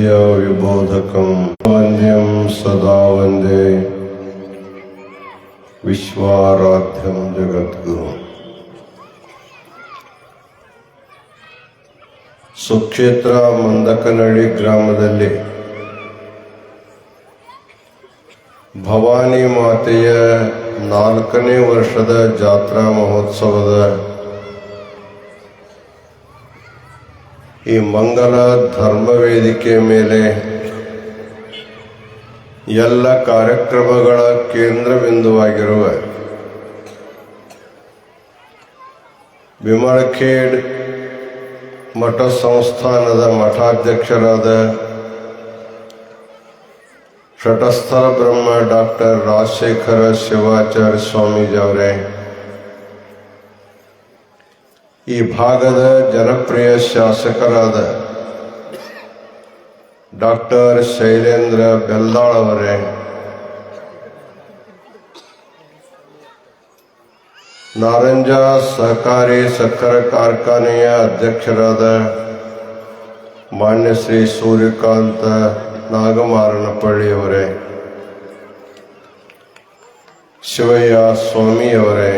विद्याविबोधकं वन्द्यं सदा वन्दे विश्वाराध्यं जगद्गुरुम् ಸುಕ್ಷೇತ್ರ ಮಂದಕನಹಳ್ಳಿ ಗ್ರಾಮದಲ್ಲಿ ಭವಾನಿ ಮಾತೆಯ ನಾಲ್ಕನೇ ವರ್ಷದ ಜಾತ್ರಾ ಮಹೋತ್ಸವದ ಈ ಮಂಗಲ ಧರ್ಮ ವೇದಿಕೆ ಮೇಲೆ ಎಲ್ಲ ಕಾರ್ಯಕ್ರಮಗಳ ಕೇಂದ್ರ ಬಿಂದುವಾಗಿರುವ ವಿಮಳಖೇಡ್ ಮಠ ಸಂಸ್ಥಾನದ ಮಠಾಧ್ಯಕ್ಷರಾದ ಷಟಸ್ಥಲ ಬ್ರಹ್ಮ ಡಾಕ್ಟರ್ ರಾಜಶೇಖರ ಶಿವಾಚಾರ್ಯ ಸ್ವಾಮೀಜಿ ಅವರೇ ಈ ಭಾಗದ ಜನಪ್ರಿಯ ಶಾಸಕರಾದ ಡಾಕ್ಟರ್ ಶೈಲೇಂದ್ರ ಬೆಲ್ದಾಳ್ ಅವರೇ. ನಾರಂಜ ಸಹಕಾರಿ ಸಕ್ಕರೆ ಕಾರ್ಖಾನೆಯ ಅಧ್ಯಕ್ಷರಾದ ಮಾನ್ಯ ಶ್ರೀ ಸೂರ್ಯಕಾಂತ ನಾಗಮಾರನಪಳ್ಳಿಯವರೇ ಶಿವಯ್ಯ ಸ್ವಾಮಿಯವರೇ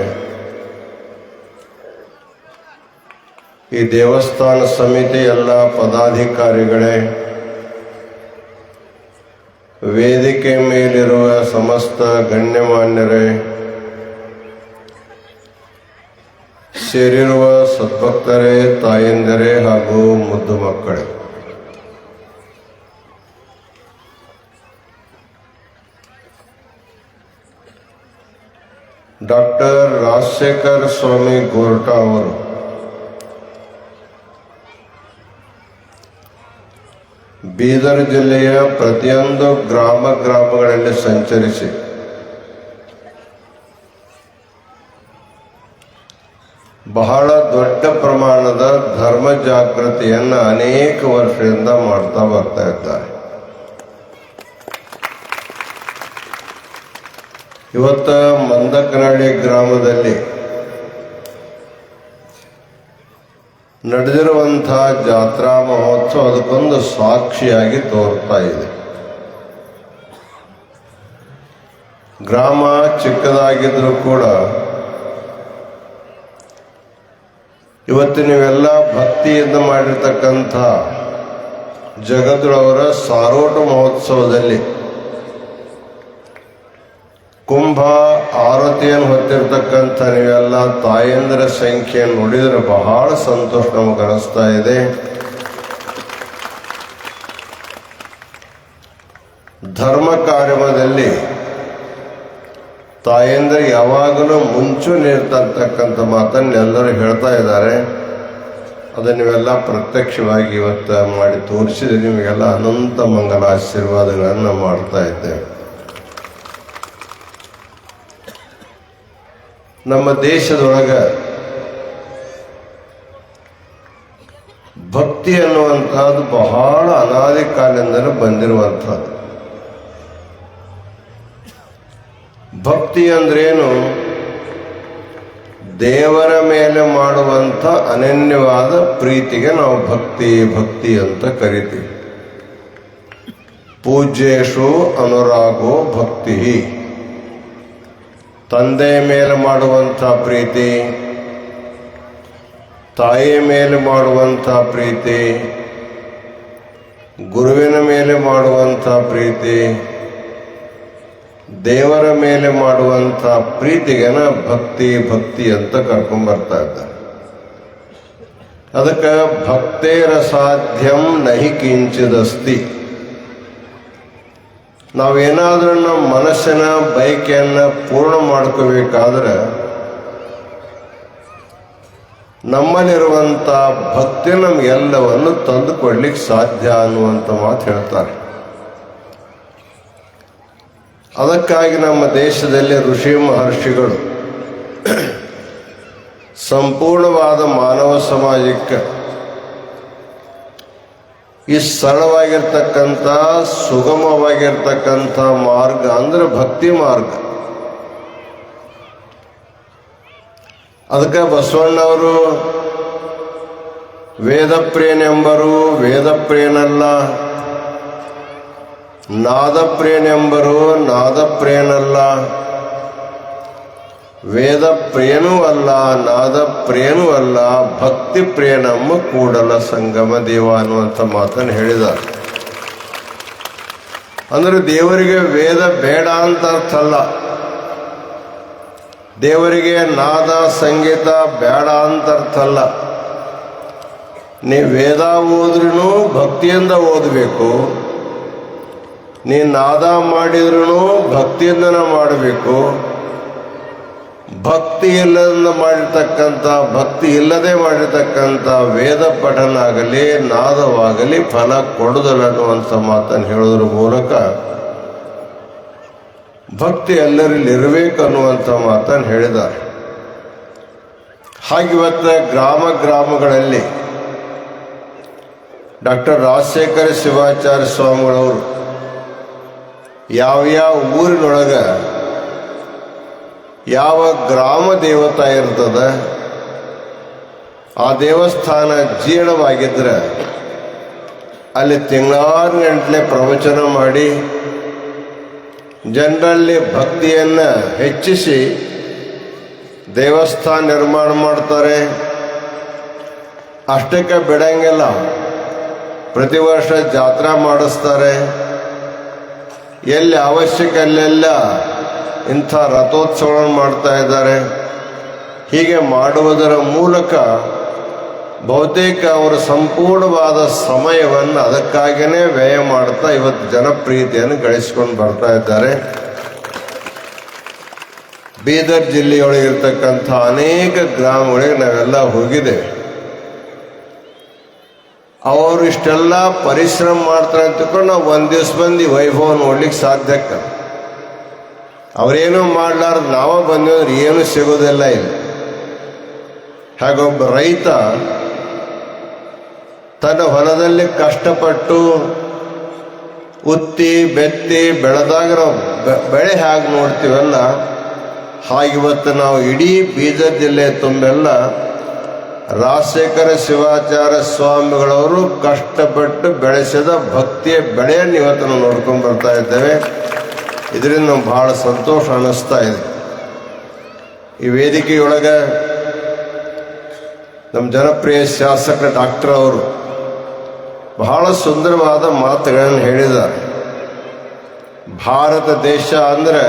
ಈ ದೇವಸ್ಥಾನ ಸಮಿತಿ ಎಲ್ಲ ಪದಾಧಿಕಾರಿಗಳೇ, ವೇದಿಕೆ ಮೇಲಿರುವ ಸಮಸ್ತ ಗಣ್ಯಮಾನ್ಯರೇ, ಸೇರಿರುವ ಸದ್ಭಕ್ತರೇ, ತಾಯಂದಿರೇ ಹಾಗೂ ಮುದ್ದು ಮಕ್ಕಳೇ. ಡಾಕ್ಟರ್ ರಾಜಶೇಖರ್ ಸ್ವಾಮಿ ಗೋರ್ಟಾ ಅವರು ಬೀದರ್ ಜಿಲ್ಲೆಯ ಪ್ರತಿಯೊಂದು ಗ್ರಾಮ ಗ್ರಾಮಗಳಲ್ಲಿ ಸಂಚರಿಸಿ. ಬಹಳ ದೊಡ್ಡ ಪ್ರಮಾಣದ ಧರ್ಮ ಜಾಗೃತಿಯನ್ನು ಅನೇಕ ವರ್ಷದಿಂದ ಮಾಡ್ತಾ ಬರ್ತಾ ಇದ್ದಾರೆ. ಇವತ್ತ ಮಂದಕನಹಳ್ಳಿ ಗ್ರಾಮದಲ್ಲಿ ನಡೆದಿರುವಂತಹ ಜಾತ್ರಾ ಮಹೋತ್ಸವ ಅದಕ್ಕೊಂದು ಸಾಕ್ಷಿಯಾಗಿ ತೋರ್ತಾ ಇದೆ. ಗ್ರಾಮ ಚಿಕ್ಕದಾಗಿದ್ರೂ ಕೂಡ ಇವತ್ತು ನೀವೆಲ್ಲ ಭಕ್ತಿಯಿಂದ ಮಾಡಿರ್ತಕ್ಕಂಥ ಜಗದ್ರವರ ಸಾರೋಟ ಮಹೋತ್ಸವದಲ್ಲಿ ಕುಂಭ ಆರತಿಯನ್ನು ಹೊತ್ತಿರ್ತಕ್ಕಂಥ ನೀವೆಲ್ಲ ತಾಯೇಂದ್ರ ಸಂಖ್ಯೆಯನ್ನು ನೋಡಿದರೆ ಬಹಳ ಸಂತೋಷ ನಮಗೆ ಅನಿಸ್ತಾ ಇದೆ. ಧರ್ಮ ಕಾರ್ಯಮದಲ್ಲಿ ತಾಯಂದ್ರೆ ಯಾವಾಗಲೂ ಮುಂಚೂಣಿ ಇರ್ತಕ್ಕಂಥ ಮಾತನ್ನು ಎಲ್ಲರೂ ಹೇಳ್ತಾ ಇದ್ದಾರೆ. ಅದನ್ನು ನೀವೆಲ್ಲ ಪ್ರತ್ಯಕ್ಷವಾಗಿ ಇವತ್ತು ಮಾಡಿ ತೋರಿಸಿದ್ರೆ ನಿಮಗೆಲ್ಲ ಅನಂತ ಮಂಗಲ ಆಶೀರ್ವಾದಗಳನ್ನು ಮಾಡ್ತಾ ಇದ್ದೇವೆ. ನಮ್ಮ ದೇಶದೊಳಗ ಭಕ್ತಿ ಅನ್ನುವಂಥದ್ದು ಬಹಳ ಅನಾದಿ ಕಾಲದಿಂದಲೂ ಬಂದಿರುವಂಥದ್ದು. ಭಕ್ತಿ ಅಂದ್ರೇನು? ದೇವರ ಮೇಲೆ ಮಾಡುವಂಥ ಅನನ್ಯವಾದ ಪ್ರೀತಿಗೆ ನಾವು ಭಕ್ತಿ ಭಕ್ತಿ ಅಂತ ಕರಿತೀವಿ. ಪೂಜ್ಯೇಶು ಅನುರಾಗೋ ಭಕ್ತಿ ತಂದೆಯ ಮೇಲೆ ಮಾಡುವಂಥ ಪ್ರೀತಿ, ತಾಯಿಯ ಮೇಲೆ ಮಾಡುವಂಥ ಪ್ರೀತಿ, ಗುರುವಿನ ಮೇಲೆ ಮಾಡುವಂಥ ಪ್ರೀತಿ, ದೇವರ ಮೇಲೆ ಮಾಡುವಂಥ ಪ್ರೀತಿಗೆನ ಭಕ್ತಿ ಭಕ್ತಿ ಅಂತ ಕರ್ಕೊಂಡ್ಬರ್ತಾ ಇದ್ದಾರೆ. ಅದಕ್ಕೆ ಭಕ್ತೇರ ಸಾಧ್ಯಂ ನಹಿ ಕಿಂಚಿದಸ್ತಿ. ನಾವೇನಾದ್ರೂ ನಮ್ಮ ಮನಸ್ಸಿನ ಬಯಕೆಯನ್ನು ಪೂರ್ಣ ಮಾಡ್ಕೋಬೇಕಾದ್ರೆ ನಮ್ಮಲ್ಲಿರುವಂಥ ಭಕ್ತಿ ನಮಗೆಲ್ಲವನ್ನು ತಂದು ಕೊಡ್ಲಿಕ್ಕೆ ಸಾಧ್ಯ ಅನ್ನುವಂಥ ಮಾತು ಹೇಳ್ತಾರೆ. ಅದಕ್ಕಾಗಿ ನಮ್ಮ ದೇಶದಲ್ಲಿ ಋಷಿ ಮಹರ್ಷಿಗಳು ಸಂಪೂರ್ಣವಾದ ಮಾನವ ಸಮಾಜಕ್ಕೆ ಈ ಸರಳವಾಗಿರ್ತಕ್ಕಂಥ ಸುಗಮವಾಗಿರ್ತಕ್ಕಂಥ ಮಾರ್ಗ ಅಂದ್ರೆ ಭಕ್ತಿ ಮಾರ್ಗ. ಅದಕ್ಕೆ ಬಸವಣ್ಣವರು ವೇದಪ್ರಿಯನೆಂಬರು ವೇದಪ್ರಿಯನಲ್ಲ ನಾದಪ್ರಿಯನೆಂಬರು ನಾದಪ್ರಿಯನಲ್ಲ ವೇದ ಪ್ರಿಯನೂ ಅಲ್ಲ ನಾದ ಪ್ರಿಯನೂ ಅಲ್ಲ ಭಕ್ತಿ ಪ್ರಿಯ ನಮ್ಮ ಕೂಡಲ ಸಂಗಮ ದೇವ ಅನ್ನುವಂಥ ಮಾತನ್ನು ಹೇಳಿದ ಅಂದರೆ ದೇವರಿಗೆ ವೇದ ಬೇಡ ಅಂತ ಅರ್ಥ ಅಲ್ಲ. ದೇವರಿಗೆ ನಾದ, ಸಂಗೀತ ಬೇಡ ಅಂತ ಅರ್ಥ ಅಲ್ಲ. ನೀ ವೇದ ಓದ್ರೂ ಭಕ್ತಿಯಿಂದ ಓದಬೇಕು. ನೀ ನಾದ ಮಾಡಿದ್ರೂ ಭಕ್ತಿಯಿಂದನ ಮಾಡಬೇಕು. ಭಕ್ತಿ ಇಲ್ಲದ ಮಾಡಿರ್ತಕ್ಕಂಥ, ಭಕ್ತಿ ಇಲ್ಲದೆ ಮಾಡಿರ್ತಕ್ಕಂಥ ವೇದ ಪಠನ ಆಗಲಿ ನಾದವಾಗಲಿ ಫಲ ಕೊಡುದಲ್ಲ ಅನ್ನುವಂಥ ಮಾತನ್ನು ಹೇಳೋದ್ರ ಮೂಲಕ ಭಕ್ತಿ ಎಲ್ಲರಲ್ಲಿ ಇರಬೇಕು ಅನ್ನುವಂಥ ಮಾತನ್ನು ಹೇಳಿದ್ದಾರೆ. ಹಾಗಿವತ್ತ ಗ್ರಾಮ ಗ್ರಾಮಗಳಲ್ಲಿ ಡಾಕ್ಟರ್ ರಾಜಶೇಖರ ಶಿವಾಚಾರ್ಯ ಸ್ವಾಮಿಗಳವರು ಯಾವ್ಯಾವ ಊರಿನೊಳಗೆ ಯಾವ ಗ್ರಾಮ ದೇವತಾ ಇರ್ತದ, ಆ ದೇವಸ್ಥಾನ ಜೀರ್ಣವಾಗಿದ್ರೆ ಅಲ್ಲಿ ತಿಂಗಳಾರು ಗಂಟಲೆ ಪ್ರವಚನ ಮಾಡಿ, ಜನರಲ್ಲಿ ಭಕ್ತಿಯನ್ನು ಹೆಚ್ಚಿಸಿ ದೇವಸ್ಥಾನ ನಿರ್ಮಾಣ ಮಾಡ್ತಾರೆ. ಅಷ್ಟಕ್ಕೆ ಬಿಡಂಗಿಲ್ಲ. ಪ್ರತಿ ವರ್ಷ ಜಾತ್ರಾ ಮಾಡಿಸ್ತಾರೆ. ಎಲ್ಲಿ ಅವಶ್ಯಕ ಅಲ್ಲೆಲ್ಲ ಇಂಥ ರಥೋತ್ಸವಗಳನ್ನು ಮಾಡ್ತಾ ಇದ್ದಾರೆ. ಹೀಗೆ ಮಾಡುವುದರ ಮೂಲಕ ಬಹುತೇಕ ಅವರು ಸಂಪೂರ್ಣವಾದ ಸಮಯವನ್ನು ಅದಕ್ಕಾಗಿಯೇ ವ್ಯಯ ಮಾಡ್ತಾ ಇವತ್ತು ಜನಪ್ರಿಯತೆಯನ್ನು ಗಳಿಸ್ಕೊಂಡು ಬರ್ತಾ ಇದ್ದಾರೆ. ಬೀದರ್ ಜಿಲ್ಲೆಯೊಳಗೆ ಜಿಲ್ಲೆಯೊಳಗಿರ್ತಕ್ಕಂಥ ಅನೇಕ ಗ್ರಾಮಗಳಿಗೆ ನಾವೆಲ್ಲ ಹೋಗಿದ್ದೇವೆ. ಅವರು ಇಷ್ಟೆಲ್ಲ ಪರಿಶ್ರಮ ಮಾಡ್ತಾರೆ ಅಂತಕೊಂಡು ನಾವು ಒಂದು ದಿವಸ ಬಂದು ವೈಭವ ನೋಡ್ಲಿಕ್ಕೆ ಸಾಧ್ಯಕ್ಕ ಅವರೇನು ಮಾಡ್ಲಾರ್ದು ನಾವ ಬಂದ್ರೆ ಏನು ಸಿಗೋದಿಲ್ಲ ಇಲ್ಲಿ. ಹಾಗೊಬ್ಬ ರೈತ ತನ್ನ ಹೊಲದಲ್ಲಿ ಕಷ್ಟಪಟ್ಟು ಉತ್ತಿ, ಬೆತ್ತಿ ಬೆಳೆದಾಗ ಬೆಳೆ ಹೇಗೆ ನೋಡ್ತೀವಲ್ಲ ಹಾಗಿವತ್ತು ನಾವು ಇಡೀ ಬೀದರ್ ಜಿಲ್ಲೆ ತುಂಬೆಲ್ಲ ರಾಜಶೇಖರ ಶಿವಾಚಾರ್ಯ ಸ್ವಾಮಿಗಳವರು ಕಷ್ಟಪಟ್ಟು ಬೆಳೆಸಿದ ಭಕ್ತಿಯ ಬೆಳೆಯನ್ನು ಇವತ್ತು ನಾವು ನೋಡ್ಕೊಂಡು ಬರ್ತಾ ಇದ್ದೇವೆ. ಇದರಿಂದ ನಮ್ಗೆ ಬಹಳ ಸಂತೋಷ ಅನ್ನಿಸ್ತಾ ಇದೆ. ಈ ವೇದಿಕೆಯೊಳಗೆ ನಮ್ಮ ಜನಪ್ರಿಯ ಶಾಸಕ ಡಾಕ್ಟರ್ ಅವರು ಬಹಳ ಸುಂದರವಾದ ಮಾತುಗಳನ್ನು ಹೇಳಿದ್ದಾರೆ. ಭಾರತ ದೇಶ ಅಂದರೆ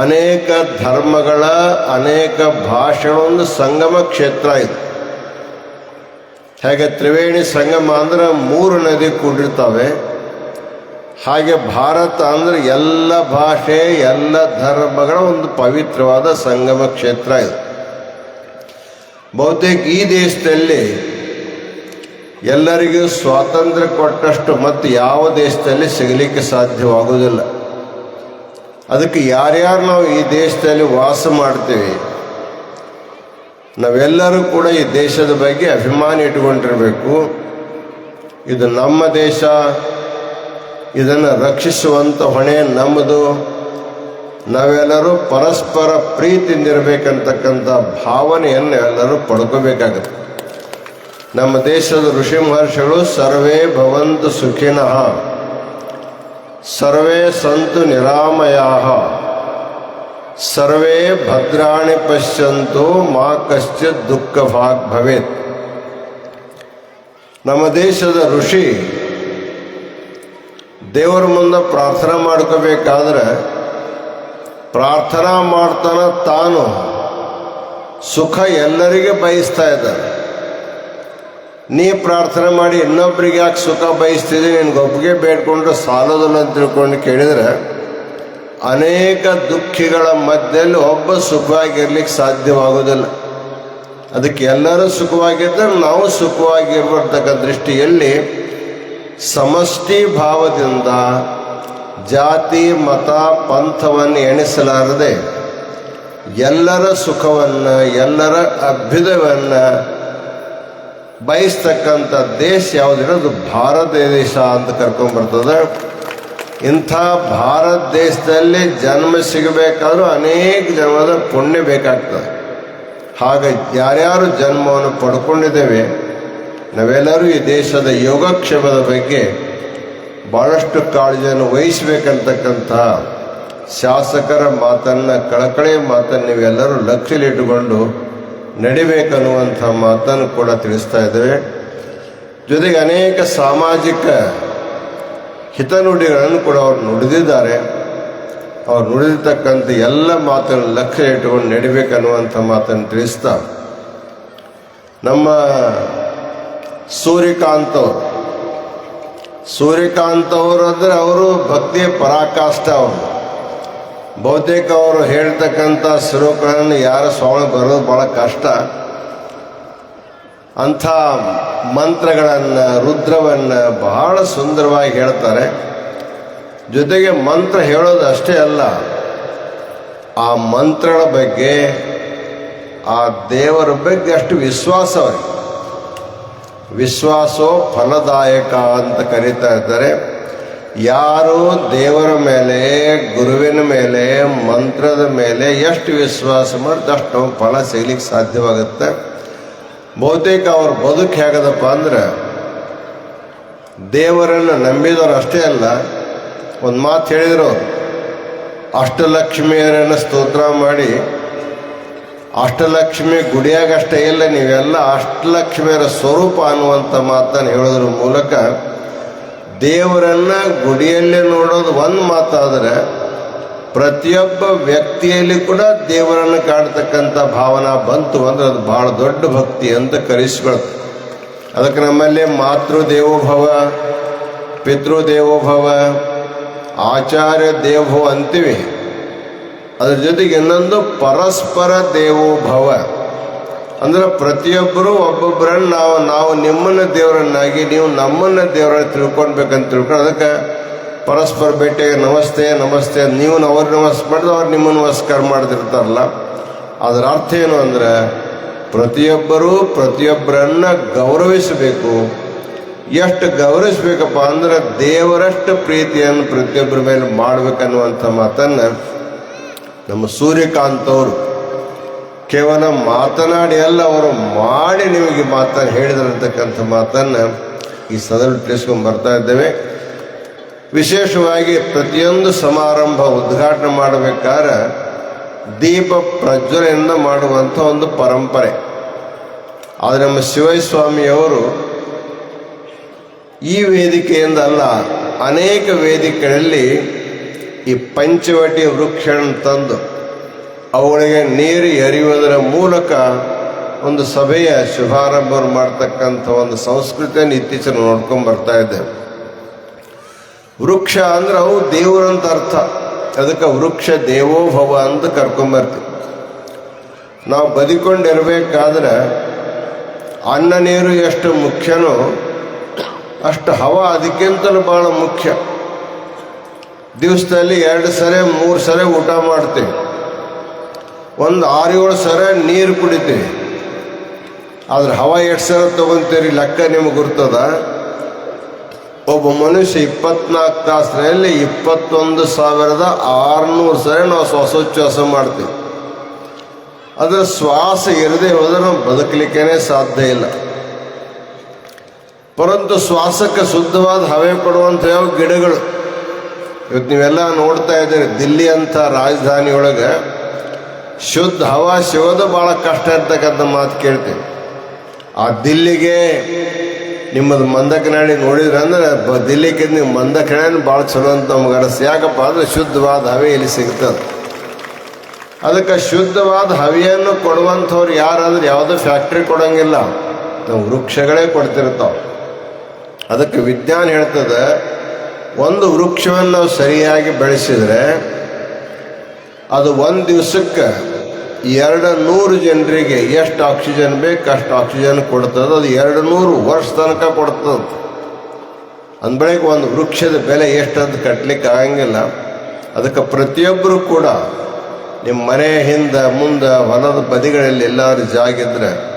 ಅನೇಕ ಧರ್ಮಗಳ, ಅನೇಕ ಭಾಷೆಗಳೊಂದು ಸಂಗಮ ಕ್ಷೇತ್ರ ಇದು. ಹೇಗೆ ತ್ರಿವೇಣಿ ಸಂಗಮ ಅಂದ್ರೆ ಮೂರು ನದಿ ಕೂಡಿರ್ತವೆ. ಹಾಗೆ ಭಾರತ ಅಂದರೆ ಎಲ್ಲ ಭಾಷೆ, ಎಲ್ಲ ಧರ್ಮಗಳ ಒಂದು ಪವಿತ್ರವಾದ ಸಂಗಮ ಕ್ಷೇತ್ರ ಇದು. ಬಹುತೇಕ ಈ ದೇಶದಲ್ಲಿ ಎಲ್ಲರಿಗೂ ಸ್ವಾತಂತ್ರ್ಯ ಕೊಟ್ಟಷ್ಟು ಮತ್ತು ಯಾವ ದೇಶದಲ್ಲಿ ಸಿಗಲಿಕ್ಕೆ ಸಾಧ್ಯವಾಗುವುದಿಲ್ಲ. ಅದಕ್ಕೆ ಯಾರ್ಯಾರು ನಾವು ಈ ದೇಶದಲ್ಲಿ ವಾಸ ಮಾಡ್ತೀವಿ, ನಾವೆಲ್ಲರೂ ಕೂಡ ಈ ದೇಶದ ಬಗ್ಗೆ ಅಭಿಮಾನ ಇಟ್ಕೊಂಡಿರಬೇಕು ಇದು ನಮ್ಮ ದೇಶ ಇದನ್ನು ರಕ್ಷಿಸುವಂಥ ಹೊಣೆ ನಮ್ಮದು. ನಾವೆಲ್ಲರೂ ಪರಸ್ಪರ ಪ್ರೀತಿಯಿಂದಿರಬೇಕಂತಕ್ಕಂಥ ಭಾವನೆಯನ್ನು ಎಲ್ಲರೂ ಪಡ್ಕೋಬೇಕಾಗುತ್ತೆ. ನಮ್ಮ ದೇಶದ ಋಷಿ ಮಹರ್ಷಿಗಳು, ಸರ್ವೇ ಭವಂತು ಸುಖಿನಃ, ಸರ್ವೇ ಸಂತು ನಿರಾಮಯ, ಸರ್ವೇ ಭದ್ರಾಣಿ ಪಶ್ಯಂತು ಮಾ ಕಶ್ಚಿತ್ ದುಃಖ ಭಾಗ್ ಭವೇತ್. ನಮ್ಮ ದೇಶದ ಋಷಿ ದೇವರ ಮುಂದೆ ಪ್ರಾರ್ಥನೆ ಮಾಡ್ಕೋಬೇಕಾದ್ರೆ ಪ್ರಾರ್ಥನಾ ಮಾಡ್ತಾನ ತಾನು ಸುಖ ಎಲ್ಲರಿಗೆ ಬಯಸ್ತಾ ಇದ್ದಾರೆ. ನೀ ಪ್ರಾರ್ಥನೆ ಮಾಡಿ ಇನ್ನೊಬ್ರಿಗೆ ಯಾಕೆ ಸುಖ ಬಯಸ್ತಿದ್ದೆ ನಿನಗೊಬ್ಬಗೆ ಬೇಡ್ಕೊಂಡ್ರೆ ಸಾಲೋದಿಲ್ಲ ಅಂತ ತಿಳ್ಕೊಂಡು ಕೇಳಿದ್ರೆ ಅನೇಕ ದುಃಖಿಗಳ ಮಧ್ಯದಲ್ಲಿ ಒಬ್ಬ ಸುಖವಾಗಿರ್ಲಿಕ್ಕೆ ಸಾಧ್ಯವಾಗೋದಿಲ್ಲ. ಅದಕ್ಕೆ ಎಲ್ಲರೂ ಸುಖವಾಗಿದ್ದರೆ ನಾವು ಸುಖವಾಗಿರ್ಬರ್ತಕ್ಕ ದೃಷ್ಟಿಯಲ್ಲಿ ಸಮಷ್ಟಿ ಭಾವದಿಂದ ಜಾತಿ, ಮತ, ಪಂಥವನ್ನು ಎಣಿಸಲಾರದೆ ಎಲ್ಲರ ಸುಖವನ್ನು, ಎಲ್ಲರ ಅಭ್ಯುದಯವನ್ನು ಬಯಸ್ತಕ್ಕಂಥ ದೇಶ ಯಾವುದಿಲ್ಲ ಅದು ಭಾರತ ದೇಶ ಅಂತ ಕರ್ಕೊಂಡ್ಬರ್ತದೆ ಇಂಥ ಭಾರತ ದೇಶದಲ್ಲಿ ಜನ್ಮ ಸಿಗಬೇಕಾದ್ರೂ ಅನೇಕ ಜನ್ಮದ ಪುಣ್ಯ ಬೇಕಾಗ್ತದೆ. ಹಾಗೆ ಯಾರ್ಯಾರು ಜನ್ಮವನ್ನು ಪಡ್ಕೊಂಡಿದ್ದೇವೆ ನಾವೆಲ್ಲರೂ ಈ ದೇಶದ ಯೋಗಕ್ಷೇಮದ ಬಗ್ಗೆ ಭಾಳಷ್ಟು ಕಾಳಜಿಯನ್ನು ವಹಿಸಬೇಕಂತಕ್ಕಂಥ ಶಾಸಕರ ಮಾತನ್ನ, ಕಳಕಳೆ ಮಾತನ್ನು ನೀವೆಲ್ಲರೂ ಲಕ್ಷ್ಯಲಿಟ್ಟುಕೊಂಡು ನಡಿಬೇಕನ್ನುವಂಥ ಮಾತನ್ನು ಕೂಡ ತಿಳಿಸ್ತಾ ಇದ್ದೇವೆ. ಜೊತೆಗೆ ಅನೇಕ ಸಾಮಾಜಿಕ ಹಿತನುಡಿಗಳನ್ನು ಕೂಡ ಅವರು ನುಡಿದಿದ್ದಾರೆ. ಅವ್ರು ನುಡಿದಿರ್ತಕ್ಕಂಥ ಎಲ್ಲ ಮಾತನ್ನು ಲಕ್ಷ್ಯ ಇಟ್ಟುಕೊಂಡು ನಡಿಬೇಕನ್ನುವಂಥ ಮಾತನ್ನು ತಿಳಿಸ್ತಾ ನಮ್ಮ ಸೂರ್ಯಕಾಂತ್ ಅವರು. ಸೂರ್ಯಕಾಂತ್ ಅವರು ಅಂದರೆ ಅವರು ಭಕ್ತಿಯ ಪರಾಕಾಷ್ಠ ಅವರು. ಬಹುತೇಕ ಅವರು ಹೇಳ್ತಕ್ಕಂಥ ಶ್ಲೋಕಗಳನ್ನು ಯಾರು ಸ್ವಾಮಿ ಬರೋದು ಭಾಳ ಕಷ್ಟ. ಅಂಥ ಮಂತ್ರಗಳನ್ನು, ರುದ್ರವನ್ನು ಬಹಳ ಸುಂದರವಾಗಿ ಹೇಳ್ತಾರೆ. ಜೊತೆಗೆ ಮಂತ್ರ ಹೇಳೋದು ಅಷ್ಟೇ ಅಲ್ಲ, ಆ ಮಂತ್ರಗಳ ಬಗ್ಗೆ, ಆ ದೇವರ ಬಗ್ಗೆ ಅಷ್ಟು ವಿಶ್ವಾಸ ವಿಶ್ವಾಸೋ ಫಲದಾಯಕ ಅಂತ ಕರೀತಾ ಇದ್ದಾರೆ ಯಾರು ದೇವರ ಮೇಲೆ, ಗುರುವಿನ ಮೇಲೆ, ಮಂತ್ರದ ಮೇಲೆ ಎಷ್ಟು ವಿಶ್ವಾಸ ಮಾಡಿದ್ರೆ ಅಷ್ಟು ಫಲ ಸಿಗ್ಲಿಕ್ಕೆ ಸಾಧ್ಯವಾಗುತ್ತೆ ಬಹುತೇಕ ಅವ್ರ ಬದುಕು ಹೇಗದಪ್ಪ ಅಂದ್ರೆ, ದೇವರನ್ನು ನಂಬಿದವರು ಅಷ್ಟೇ ಅಲ್ಲ, ಒಂದು ಮಾತು ಹೇಳಿದರು. ಅಷ್ಟಲಕ್ಷ್ಮಿಯರನ್ನು ಸ್ತೋತ್ರ ಮಾಡಿ ಅಷ್ಟಲಕ್ಷ್ಮಿ ಗುಡಿಯಾಗಷ್ಟೇ ಇಲ್ಲ, ನೀವೆಲ್ಲ ಅಷ್ಟಲಕ್ಷ್ಮಿಯರ ಸ್ವರೂಪ ಅನ್ನುವಂಥ ಮಾತನ್ನು ಹೇಳೋದ್ರ ಮೂಲಕ ದೇವರನ್ನ ಗುಡಿಯಲ್ಲೇ ನೋಡೋದು ಒಂದು ಮಾತಾದರೆ ಪ್ರತಿಯೊಬ್ಬ ವ್ಯಕ್ತಿಯಲ್ಲಿ ಕೂಡ ದೇವರನ್ನು ಕಾಣ್ತಕ್ಕಂಥ ಭಾವನಾ ಬಂತು ಅಂದ್ರೆ ಅದು ಬಹಳ ದೊಡ್ಡ ಭಕ್ತಿ ಅಂತ ಕರೆಸ್ಕೊಳ್ತು ಅದಕ್ಕೆ ನಮ್ಮಲ್ಲಿ ಮಾತೃ ದೇವೋಭವ ಪಿತೃ ದೇವೋಭವ ಆಚಾರ್ಯ ದೇವೋ ಅಂತೀವಿ. ಅದ್ರ ಜೊತೆಗೆ ಇನ್ನೊಂದು ಪರಸ್ಪರ ದೇವೋಭವ ಅಂದ್ರೆ ಪ್ರತಿಯೊಬ್ಬರು ಒಬ್ಬೊಬ್ಬರನ್ನು ನಾವು ನಾವು ನಿಮ್ಮನ್ನ ದೇವರನ್ನಾಗಿ, ನೀವು ನಮ್ಮನ್ನ ದೇವರನ್ನ ತಿಳ್ಕೊಳ್ಬೇಕಂತ ತಿಳ್ಕೊಂಡು ಅದಕ್ಕೆ ಪರಸ್ಪರ ಭೇಟಿಯಾಗಿ ನಮಸ್ತೆ ನಮಸ್ತೆ ನೀವು ಅವ್ರ ನಮಸ್ಕಾರ ಮಾಡಿದ್ರೆ ಅವ್ರು ನಿಮ್ಮನ್ನು ನಮಸ್ಕಾರ ಮಾಡ್ತಿರ್ತಾರಲ್ಲ. ಅದರ ಅರ್ಥ ಏನು ಅಂದ್ರೆ ಪ್ರತಿಯೊಬ್ಬರೂ ಪ್ರತಿಯೊಬ್ಬರನ್ನ ಗೌರವಿಸಬೇಕು. ಎಷ್ಟು ಗೌರವಿಸ್ಬೇಕಪ್ಪ ಅಂದ್ರೆ ದೇವರಷ್ಟು ಪ್ರೀತಿಯನ್ನು ಪ್ರತಿಯೊಬ್ಬರ ಮೇಲೆ ಮಾಡ್ಬೇಕನ್ನುವಂಥ ಮಾತನ್ನು ನಮ್ಮ ಸೂರ್ಯಕಾಂತ್ ಅವರು ಕೇವಲ ಮಾತನಾಡಿ ಅಲ್ಲ, ಅವರು ಮಾಡಿ ನಿಮಗೆ ಮಾತನ್ನು ಹೇಳಿದ್ರಂತಕ್ಕಂಥ ಮಾತನ್ನು ಈ ಸದನ ತಿಳಿಸ್ಕೊಂಡು ಬರ್ತಾ ಇದ್ದೇವೆ. ವಿಶೇಷವಾಗಿ ಪ್ರತಿಯೊಂದು ಸಮಾರಂಭ ಉದ್ಘಾಟನೆ ಮಾಡಬೇಕಾದ್ರೆ ದೀಪ ಪ್ರಜ್ವಲೆಯಿಂದ ಮಾಡುವಂಥ ಒಂದು ಪರಂಪರೆ. ಆದರೆ ನಮ್ಮ ಶಿವಸ್ವಾಮಿಯವರು ಈ ವೇದಿಕೆಯಿಂದ ಅಲ್ಲ, ಅನೇಕ ವೇದಿಕೆಗಳಲ್ಲಿ ಈ ಪಂಚವಟಿ ವೃಕ್ಷಗಳನ್ನು ತಂದು ಅವುಗಳಿಗೆ ನೀರು ಎರೆಯುವುದರ ಮೂಲಕ ಒಂದು ಸಭೆಯ ಶುಭಾರಂಭವನ್ನು ಮಾಡ್ತಕ್ಕಂಥ ಒಂದು ಸಂಸ್ಕೃತಿಯನ್ನು ಇತ್ತೀಚಿನ ನೋಡ್ಕೊಂಡು ಬರ್ತಾ ಇದ್ದೇವೆ ವೃಕ್ಷ ಅಂದ್ರೆ ಅವು ದೇವರಂತ ಅರ್ಥ. ಅದಕ್ಕೆ ವೃಕ್ಷ ದೇವೋಭವ ಅಂತ ಕರ್ಕೊಂಬರ್ತೀವಿ ನಾವು ಬದುಕೊಂಡಿರಬೇಕಾದ್ರೆ ಅನ್ನ ನೀರು ಎಷ್ಟು ಮುಖ್ಯನೋ ಅಷ್ಟು ಹವ ಅದಕ್ಕಿಂತಲೂ ಭಾಳ ಮುಖ್ಯ. ದಿವಸದಲ್ಲಿ ಎರಡು ಸರಿ, ಮೂರು ಸರಿ ಊಟ ಮಾಡ್ತೀವಿ. ಒಂದು ಆರು ಏಳು ಸರಿ ನೀರು ಕುಡಿತೀವಿ. ಆದ್ರೆ ಹವಾ ಎಷ್ಟು ಸರ ತಗೊಂತೀರಿ, ಲೆಕ್ಕ ನಿಮಗೆ ಗುರ್ತದ? ಒಬ್ಬ ಮನುಷ್ಯ ಇಪ್ಪತ್ನಾಲ್ಕು ತಾಸಿನಲ್ಲಿ ಇಪ್ಪತ್ತೊಂದು ಸಾವಿರದ ಆರುನೂರು ಸರಿ ನಾವು ಶ್ವಾಸೋಚ್ಛ್ವಾಸ ಮಾಡ್ತೀವಿ. ಅದರ ಶ್ವಾಸ ಇರದೆ ಹೋದ್ರೆ ನಾವು ಬದುಕಲಿಕ್ಕೇನೆ ಸಾಧ್ಯ ಇಲ್ಲ. ಪರಂತು ಶ್ವಾಸಕ್ಕೆ ಶುದ್ಧವಾದ ಹವೆ ಕೊಡುವಂಥ ಯಾವ ಗಿಡಗಳು. ಇವತ್ತು ನೀವೆಲ್ಲ ನೋಡ್ತಾ ಇದ್ದೀರಿ, ದಿಲ್ಲಿ ಅಂತ ರಾಜಧಾನಿಯೊಳಗೆ ಶುದ್ಧ ಹವಾ ಸಿಗೋದು ಭಾಳ ಕಷ್ಟ ಇರ್ತಕ್ಕಂಥ ಮಾತು ಕೇಳ್ತೀವಿ ಆ ದಿಲ್ಲಿಗೆ ನಿಮ್ಮದು ಮಂದಕನಾಡಿ ನೋಡಿದ್ರೆ ಅಂದ್ರೆ ಬ ದಿಲ್ಲಿಗೆ ನೀವು ಮಂದಕನಾಡಿ ಭಾಳ ಚಲೋ ಅಂತ ನಮ್ಗೆ ಅನಿಸ್ ಯಾಕಪ್ಪ ಅಂದ್ರೆ ಶುದ್ಧವಾದ ಹವೆ ಇಲ್ಲಿ ಸಿಗ್ತದೆ ಅದಕ್ಕೆ ಶುದ್ಧವಾದ ಹವೆಯನ್ನು ಕೊಡುವಂಥವ್ರು ಯಾರಾದ್ರೆ ಯಾವುದೋ ಫ್ಯಾಕ್ಟ್ರಿ ಕೊಡೋಂಗಿಲ್ಲ. ನಾವು ವೃಕ್ಷಗಳೇ ಕೊಡ್ತಿರ್ತಾವೆ. ಅದಕ್ಕೆ ವಿಜ್ಞಾನ ಹೇಳ್ತದೆ ಒಂದು ವೃಕ್ಷವನ್ನು ಸರಿಯಾಗಿ ಬೆಳೆಸಿದರೆ ಅದು ಒಂದು ದಿವಸಕ್ಕೆ ಎರಡು ನೂರು ಜನರಿಗೆ ಎಷ್ಟು ಆಕ್ಸಿಜನ್ ಬೇಕು ಅಷ್ಟು ಆಕ್ಸಿಜನ್ ಕೊಡ್ತದೆ. ಅದು ಎರಡು ನೂರು ವರ್ಷ ತನಕ ಕೊಡ್ತದೆ ಅಂದ್ಬಳಿಗೆ ಒಂದು ವೃಕ್ಷದ ಬೆಲೆ ಎಷ್ಟು ಅಂತ ಕಟ್ಟಲಿಕ್ಕೆ ಆಗಂಗಿಲ್ಲ. ಅದಕ್ಕೆ ಪ್ರತಿಯೊಬ್ಬರು ಕೂಡ ನಿಮ್ಮ ಮನೆ ಹಿಂದೆ ಮುಂದೆ ಹೊಲದ ಬದಿಗಳಲ್ಲಿ ಎಲ್ಲರೂ ಜಾಗಿದ್ರೆ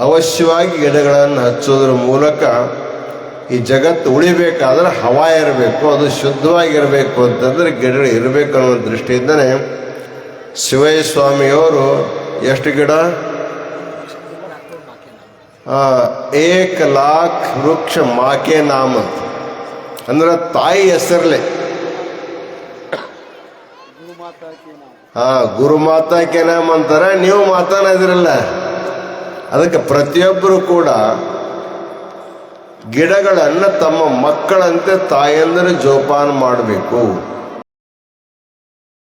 ಅವಶ್ಯವಾಗಿ ಗಿಡಗಳನ್ನು ಹಚ್ಚೋದ್ರ ಮೂಲಕ ಈ ಜಗತ್ತು ಉಳಿಬೇಕಾದ್ರೆ ಹವಾ ಇರಬೇಕು, ಅದು ಶುದ್ಧವಾಗಿರಬೇಕು ಅಂತಂದ್ರೆ ಗಿಡಗಳು ಇರಬೇಕು ಅನ್ನೋ ದೃಷ್ಟಿಯಿಂದನೇ ಶಿವಯ್ಯ ಸ್ವಾಮಿಯವರು ಎಷ್ಟು ಗಿಡ? ಏಕ್ ಲಾಖ್ ವೃಕ್ಷ ಮಾಕೆ ನಾಮ ಅಂದ್ರೆ ತಾಯಿ ಹೆಸರಲೆ. ಹಾ ಗುರು ಮಾತಾ ಕೆನಾಮ್ ಅಂತಾರೆ, ನೀವು ಮಾತನಾ ಇದ್ರಲ್ಲ ಅದಕ್ಕೆ ಪ್ರತಿಯೊಬ್ಬರು ಕೂಡ ಗಿಡಗಳನ್ನು ತಮ್ಮ ಮಕ್ಕಳಂತೆ ತಾಯಂದರೆ ಜೋಪಾನ ಮಾಡಬೇಕು.